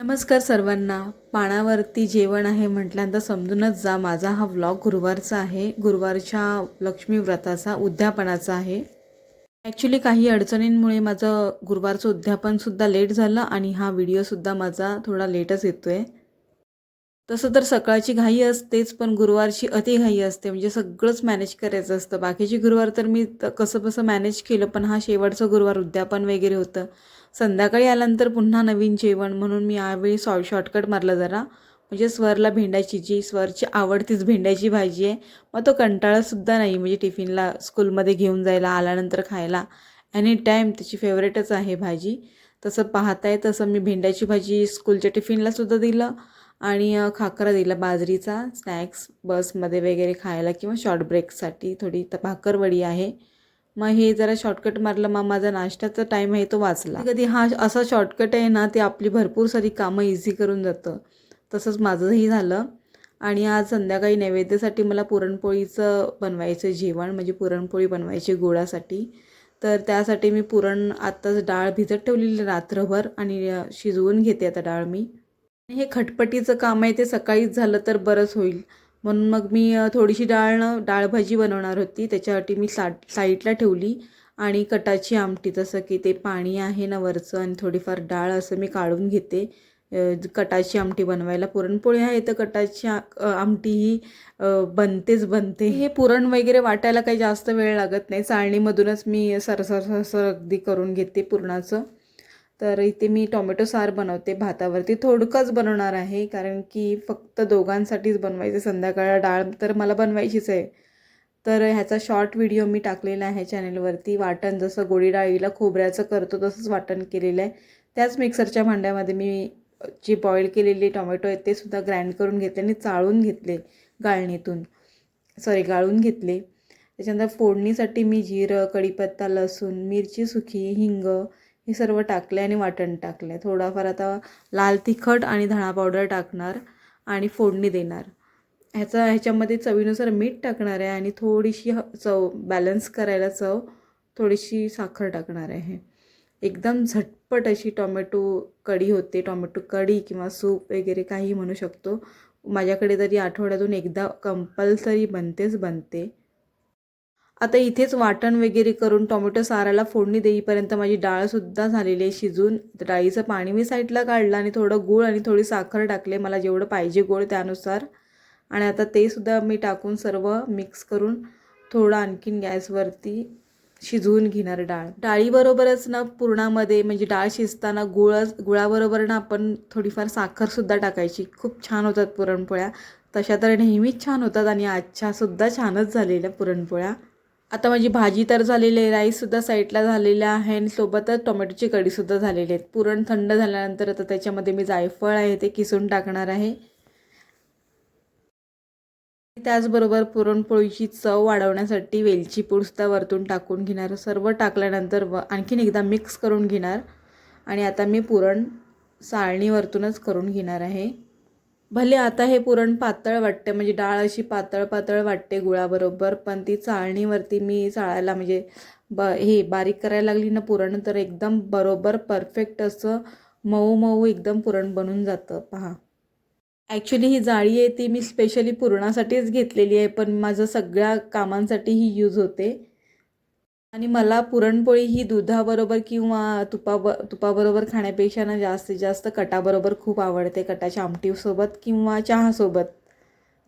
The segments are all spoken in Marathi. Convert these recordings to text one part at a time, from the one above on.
नमस्कार सर्वांना. पानावरती जेवण आहे म्हटल्यानंतर समजूनच जा. माझा हा व्लॉग गुरुवारचा आहे. गुरुवारच्या लक्ष्मी व्रताचा उद्यापनाचा आहे. ॲक्च्युली काही अडचणींमुळे माझं गुरुवारचं उद्यापनसुद्धा लेट झालं आणि हा व्हिडिओसुद्धा माझा थोडा लेटच येतो आहे तसं तर सकाळची घाई असतेच पण गुरुवारची अति घाई असते. म्हणजे सगळंच मॅनेज करायचं असतं. बाकीची गुरुवार तर मी कसं कसं मॅनेज केलं पण हा शेवटचं गुरुवार उद्यापन वगैरे होतं. संध्याकाळी आल्यानंतर पुन्हा नवीन जेवण म्हणून मी यावेळी सॉ शॉर्टकट मारलं जरा. म्हणजे स्वरला भेंड्याची जी स्वरची आवडतीच भेंड्याची भाजी आहे. मग तो कंटाळासुद्धा नाही म्हणजे टिफिनला स्कूलमध्ये घेऊन जायला आल्यानंतर खायला. एनी टाईम त्याची फेवरेटच आहे भाजी. तसं पाहताय तसं मी भेंड्याची भाजी स्कूलच्या टिफिनलासुद्धा दिलं आणि खाकरा दिला बाजरीचा स्नॅक्स बसमध्ये वगैरे खायला किंवा शॉर्ट ब्रेकसाठी थोडी त भाकरवडी आहे. मग हे जरा शॉर्टकट मारलं मग माझा नाश्त्याचा टाईम आहे तो वाचला. कधी हा असा शॉर्टकट आहे ना ते आपली भरपूर सारी कामं इझी करून जातं. तसंच माझंही झालं. आणि आज संध्याकाळी नैवेद्यासाठी मला पुरणपोळीचं बनवायचं जेवण म्हणजे पुरणपोळी बनवायची गोळासाठी तर त्यासाठी मी पुरण आत्ताच डाळ भिजत ठेवलेली रात्रभर आणि शिजवून घेते आता डाळ मी. हे खटपटीचं काम आहे ते सकाळीच झालं तर बरंच होईल. म्हणून मग मी थोडीशी डाळ डाळ डाळभाजी बनवणार होती. त्याच्यासाठी मी सा साईडला ठेवली आणि कटाची आमटी जसं की ते पाणी आहे ना वरचं आणि थोडीफार डाळ असं मी काढून घेते. कटाची आमटी बनवायला पुरणपोळी आहे तर कटाची आमटी ही बनतेच बनते. हे पुरण वगैरे वाटायला काही जास्त वेळ लागत नाही. चाळणीमधूनच मी सरसर सरसर अगदी करून घेते पुरणाचं. तर इथे मी टोमॅटो सार बनवते भातावरती. थोडकंच बनवणार आहे कारण की फक्त दोघांसाठीच बनवायचं संध्याकाळ डाळ तर मला बनवायचीच आहे. तर ह्याचा शॉर्ट व्हिडिओ मी टाकलेला आहे चॅनलवरती वाटण जसं गोडी डाळीला खोबऱ्याचं करतो तसंच वाटण केलेलं आहे. त्याच मिक्सरच्या भांड्यामध्ये मी जी बॉईल केलेली टोमॅटो आहेत ते सुद्धा ग्राइंड करून घेतले आणि चाळून घेतले गाळणीतून. सॉरी गाळून घेतले. त्याच्यानंतर फोडणीसाठी मी जिरं कढीपत्ता लसूण मिरची सुकी हिंग हे सर्व टाकले आणि वाटण टाकले थोडाफार आता लाल तिखट आणि धणा पावडर टाकणार आणि फोडणी देणार. ह्याचा ह्याच्यामध्ये चवीनुसार मीठ टाकणार आहे आणि थोडीशी ह- चव बॅलन्स करायला चव थोडीशी साखर टाकणार आहे. एकदम झटपट अशी टॉमॅटो कढी होते. टॉमॅटो कढी किंवा सूप वगैरे काही म्हणू शकतो. माझ्याकडे तरी आठवड्यातून एकदा कंपल्सरी बनतेच बनते. आता इथेच वाटण वगैरे करून टोमॅटो साराला फोडणी देईपर्यंत माझी डाळसुद्धा झालेली आहे शिजून. डाळीचं पाणी मी साईडला काढलं आणि थोडं गूळ आणि थोडी साखर टाकले मला जेवढं पाहिजे गोड त्यानुसार. आणि आता ते सुद्धा मी टाकून सर्व मिक्स करून थोडं आणखीन गॅसवरती शिजवून घेणार डाळ. डाळीबरोबरच ना पुरणामध्ये म्हणजे डाळ शिजताना गुळच गुळाबरोबर ना आपण थोडीफार साखरसुद्धा टाकायची. खूप छान होतात पुरणपोळ्या. तशा तर नेहमीच छान होतात आणि आजच्यासुद्धा छानच झालेल्या पुरणपोळ्या. आता माझी भाजी तर झालेली आहे राईससुद्धा साईडला झालेला आहे आणि सोबतच टोमॅटोची कढीसुद्धा झालेली आहेत पुरण थंड झाल्यानंतर आता त्याच्यामध्ये मी जायफळ आहे ते किसून टाकणार आहे. त्याचबरोबर पुरणपोळीची चव वाढवण्यासाठी वेलची पूडसुद्धा वरतून टाकून घेणार. सर्व टाकल्यानंतर व आणखीन एकदा मिक्स करून घेणार. आणि आता मी पुरण चाळणीवरतूनच करून घेणार आहे. भले आता हे पुरण पातळ वाटते म्हणजे डाळ अशी पातळ पातळ वाटते गुळाबरोबर पण ती चाळणीवरती मी चाळायला म्हणजे ब हे बारीक करायला लागली ना पुरण तर एकदम बरोबर परफेक्ट असं मऊ मऊ एकदम पुरण बनून जातं. पहा. ॲक्च्युली ही जाळी आहे ती मी स्पेशली पुरणासाठीच घेतलेली आहे पण माझं सगळ्या कामांसाठी ही यूज होते. आणि मला पुरणपोळी ही दुधाबरोबर किंवा तुपाब तुपाबरोबर खाण्यापेक्षा ना जास्तीत जास्त कटाबरोबर खूप आवडते. कटाच्या आमटीसोबत किंवा चहासोबत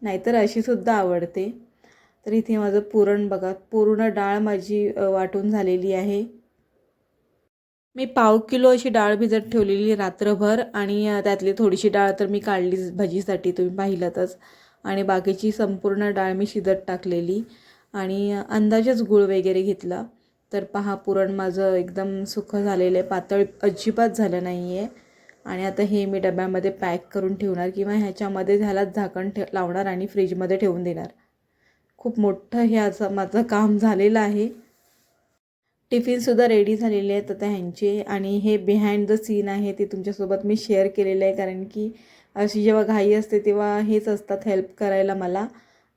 नाहीतर अशीसुद्धा आवडते. तर इथे माझं पुरण बघा. पूर्ण डाळ माझी वाटून झालेली आहे. मी पाव किलो अशी डाळ भिजत ठेवलेली रात्रभर आणि त्यातली थोडीशी डाळ तर मी काढली भजीसाठी. तुम्ही पाहिलंतच. आणि बाकीची संपूर्ण डाळ मी शिजत टाकलेली. आणि अंदाजेच गूळ वगैरे घेतला. तर पहा पुरण माझं एकदम सुखं झालेलं आहे. पातळ अजिबात झालं नाही आहे आणि आता हे मी डब्यामध्ये पॅक करून ठेवणार किंवा ह्याच्यामध्ये ह्यालाच झाकण ठे लावणार आणि फ्रीजमध्ये ठेवून देणार. खूप मोठं हे असं माझं काम झालेलं आहे. टिफिनसुद्धा रेडी झालेले आहेत आता ह्यांचे. आणि हे बिहाइंड द सीन आहे ते तुमच्यासोबत मी शेअर केलेलं आहे. कारण की अशी जेव्हा घाई असते तेव्हा हेच असतात हेल्प करायला मला.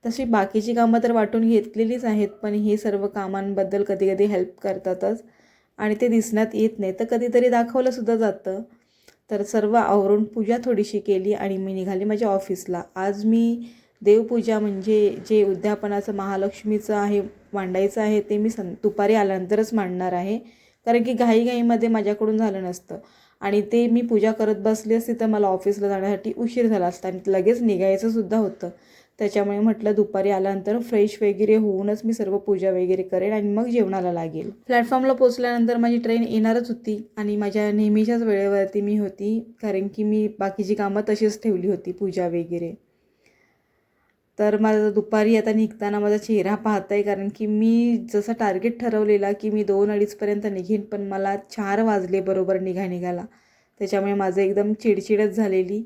तशी बाकीची कामं तर वाटून घेतलेलीच आहेत पण हे सर्व कामांबद्दल कधी कधी हेल्प करतातच आणि ते दिसण्यात येत नाही. तर कधीतरी दाखवलंसुद्धा जातं. तर सर्व आवरून पूजा थोडीशी केली आणि मी निघाली माझ्या ऑफिसला आज मी देवपूजा म्हणजे जे उद्यापनाचं महालक्ष्मीचं आहे मांडायचं आहे ते मी सं दुपारी आल्यानंतरच मांडणार आहे. कारण की घाईघाईमध्ये माझ्याकडून झालं नसतं. आणि ते मी पूजा करत बसली असती तर मला ऑफिसला जाण्यासाठी उशीर झाला असता आणि लगेच निघायचंसुद्धा होतं. त्याच्यामुळे म्हटलं दुपारी आल्यानंतर फ्रेश वगैरे होऊनच मी सर्व पूजा वगैरे करेन आणि मग जेवणाला लागेल. प्लॅटफॉर्मला पोचल्यानंतर माझी ट्रेन येणारच होती आणि माझ्या नेहमीच्याच वेळेवरती मी होती कारण की मी बाकीची कामं तशीच ठेवली होती पूजा वगैरे. तर माझा दुपारी आता निघताना माझा चेहरा पाहत आहे कारण की मी जसं टार्गेट ठरवलेला की मी दोन अडीचपर्यंत निघेन पण मला चार वाजले बरोबर निघा निघाला त्याच्यामुळे माझं एकदम चिडचिडच झालेली.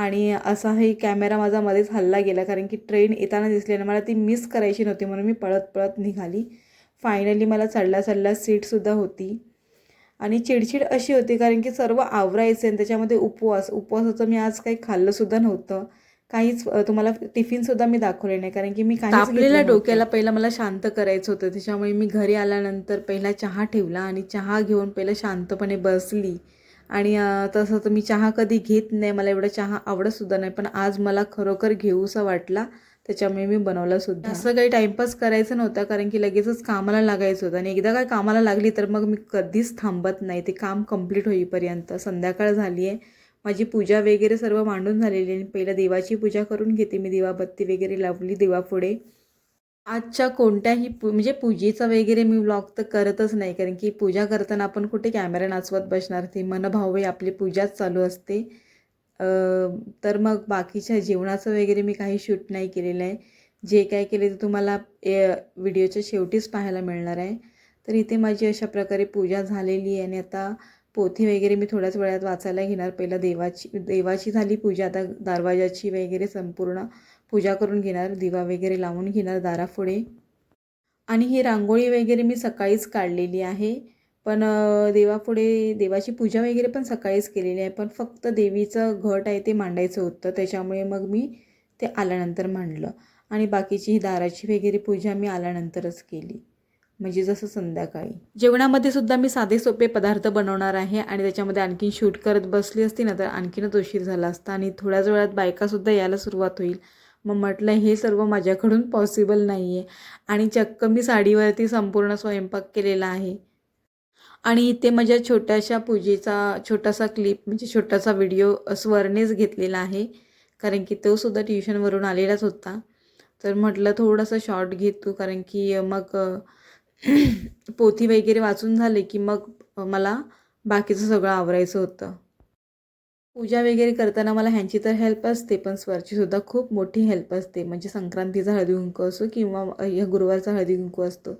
आणि असाही कॅमेरा माझा मध्येच हल्ला गेला कारण की ट्रेन येताना दिसली आणि मला ती मिस करायची नव्हती म्हणून मी पळत पळत निघाली. फायनली मला चढल्या चढल्या सीटसुद्धा होती. आणि चिडचिड अशी होती कारण की सर्व आवरायचे आणि त्याच्यामध्ये उपवास उपवासाचं मी आज काही खाल्लंसुद्धा नव्हतं. काहीच तुम्हाला टिफिनसुद्धा मी दाखवले नाही कारण की मी घेतलं नव्हतं. डोक्याला पहिला मला शांत करायचं होतं त्याच्यामुळे मी घरी आल्यानंतर पहिला चहा ठेवला आणि चहा घेऊन पहिलं शांतपणे बसली. आणि तसं तर मी चहा कधी घेत नाही मला एवढा चहा आवडतसुद्धा नाही पण आज मला खरोखर घेऊसा वाटला त्याच्यामुळे मी बनवला सुद्धा. असं काही टाईमपास करायचं नव्हतं कारण की लगेचच कामाला लागायचं होतं. आणि एकदा काय कामाला लागली तर मग मी कधीच थांबत नाही ते काम कंप्लीट होईपर्यंत. संध्याकाळ झाली आहे माझी पूजा वगैरे सर्व मांडून झालेली आहे. आणि पहिलं देवाची पूजा करून घेते मी दिवाबत्ती वगैरे लावली देवापुढे. आजच्या कोणत्याही पू म्हणजे पूजेचा वगैरे मी व्लॉग तर करतच नाही. कारण की पूजा करताना आपण कुठे कॅमेरा नाचवत बसणार ते मनभावे आपली पूजाच चालू असते. तर मग बाकीच्या जेवणाचं वगैरे मी काही शूट नाही केलेलं आहे. जे काय केले ते तुम्हाला ए- व्हिडिओच्या शेवटीच पाहायला मिळणार आहे. तर इथे माझी अशा प्रकारे पूजा झालेली आहे आणि आता पोथी वगैरे मी थोड्याच वेळात वाचायला घेणार. पहिलं देवाची देवाची झाली पूजा आता दरवाजाची वगैरे संपूर्ण पूजा करून घेणार दिवा वगैरे लावून घेणार दारापुढे. आणि ही रांगोळी वगैरे मी सकाळीच काढलेली आहे. पण देवापुढे देवाची पूजा वगैरे पण सकाळीच केलेली आहे. पण फक्त देवीचं घट आहे ते मांडायचं होतं. त्याच्यामुळे मग मी ते आल्यानंतर मांडलं. आणि बाकीची ही दाराची वगैरे पूजा मी आल्यानंतरच केली. म्हणजे जसं संध्याकाळी. जेवणामध्ये सुद्धा मी साधे सोपे पदार्थ बनवणार आहे. आणि त्याच्यामध्ये आणखीन शूट करत बसली असती ना तर आणखीनच उशीर झाला असता. आणि थोड्याच वेळात बायकासुद्धा यायला सुरुवात होईल. मग म्हटलं हे सर्व माझ्याकडून पॉसिबल नाही आहे आणि चक्क मी साडीवरती संपूर्ण स्वयंपाक केलेला आहे. आणि इथे माझ्या छोट्याशा पूजेचा छोटासा क्लिप म्हणजे छोटासा व्हिडिओ स्वरनेच घेतलेला आहे. कारण की तो सुद्धा ट्युशनवरून आलेलाच होता. तर म्हटलं थोडंसं शॉर्ट घे तू. कारण की मग पोथी वगैरे वाचून झाले की मग मला बाकीचं सगळं आवरायचं होतं. पूजा वगैरे करताना मला ह्यांची तर हेल्प असते पण स्वरचीसुद्धा खूप मोठी हेल्प असते. म्हणजे संक्रांतीचा हळदी कुंकू असो किंवा या गुरुवारचा हळदी कुंकू असतो.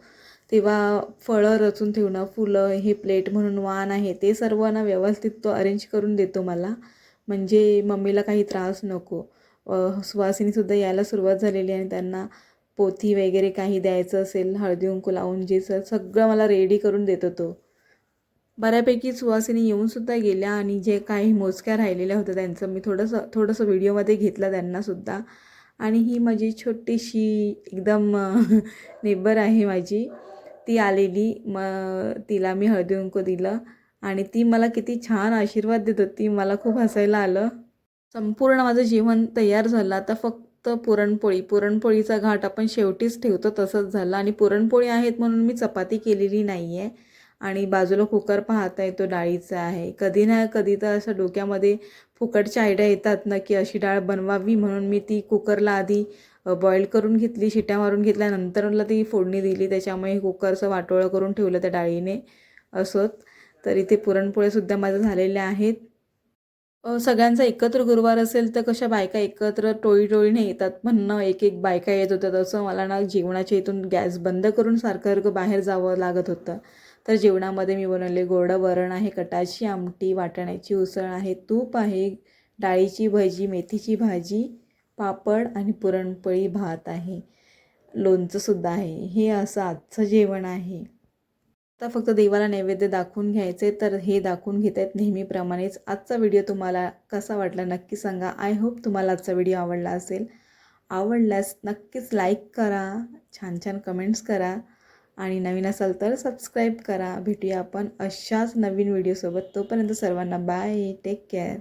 तेव्हा फळं रचून ठेवणं फुलं हे प्लेट म्हणून वाण आहे ते सर्व ना व्यवस्थित तो अरेंज करून देतो मला. म्हणजे मम्मीला काही त्रास नको. सुवासिनीसुद्धा यायला सुरुवात झालेली आणि त्यांना पोथी वगैरे काही द्यायचं असेल हळदी कुंकू लावून जे सगळं मला रेडी करून देतो तो. बऱ्यापैकी सुवासिनी येऊनसुद्धा गेल्या आणि जे काही मोजक्या राहिलेल्या होत्या त्यांचं मी थोडंसं थोडंसं व्हिडिओमध्ये घेतलं त्यांनासुद्धा आणि ही माझी छोटीशी एकदम नेबर आहे माझी. ती आलेली मग तिला मी हळदी कुंकू दिलं आणि ती मला किती छान आशीर्वाद देत होती. मला खूप हसायला आलं. संपूर्ण माझं जेवण तयार झालं. आता फक्त पुरणपोळी पुरणपोळीचा घाट आपण शेवटीच ठेवतो तसंच झालं. आणि पुरणपोळी आहेत म्हणून मी चपाती केलेली नाही आहे आणि बाजूला कुकर पाहता येतो डाळीचा आहे. कधी ना कधी तर असं डोक्यामध्ये फुकटच्या आयडिया येतात ना की अशी डाळ बनवावी म्हणून मी ती कुकरला आधी बॉईल करून घेतली शिट्या मारून घेतल्यानंतर मला ती फोडणी दिली. त्याच्यामुळे कुकरचं वाटोळं करून ठेवलं त्या डाळीने असोत. तर इथे पुरणपोळ्यासुद्धा माझ्या झालेल्या आहेत. सगळ्यांचा एकत्र गुरुवार असेल तर कशा बायका एकत्र टोळी टोळीने येतात? म्हणणं एक एक बायका येत होत्या. तसं मला ना जेवणाच्या इथून गॅस बंद करून सारखं सारखं बाहेर जावं लागत होतं. तर जेवणामध्ये मी बनवले गोडं वरण आहे कटाची आमटी वाटाण्याची उसळ आहे तूप आहे डाळीची भजी मेथीची भाजी पापड आणि पुरणपोळी भात आहे. लोणचंसुद्धा आहे. हे असं आजचं जेवण आहे. आता फक्त देवाला नैवेद्य दाखवून घ्यायचे तर हे दाखवून घेत आहेत नेहमीप्रमाणेच. आजचा व्हिडिओ तुम्हाला कसा वाटला नक्की सांगा. आय होप तुम्हाला आजचा व्हिडिओ आवडला असेल. आवडल्यास नक्कीच लाईक करा. छान छान कमेंट्स करा. आणि नवीन असाल तर सबस्क्राईब करा. भेटूया आपण अशाच नवीन व्हिडिओसोबत तोपर्यंत सर्वांना बाय टेक केअर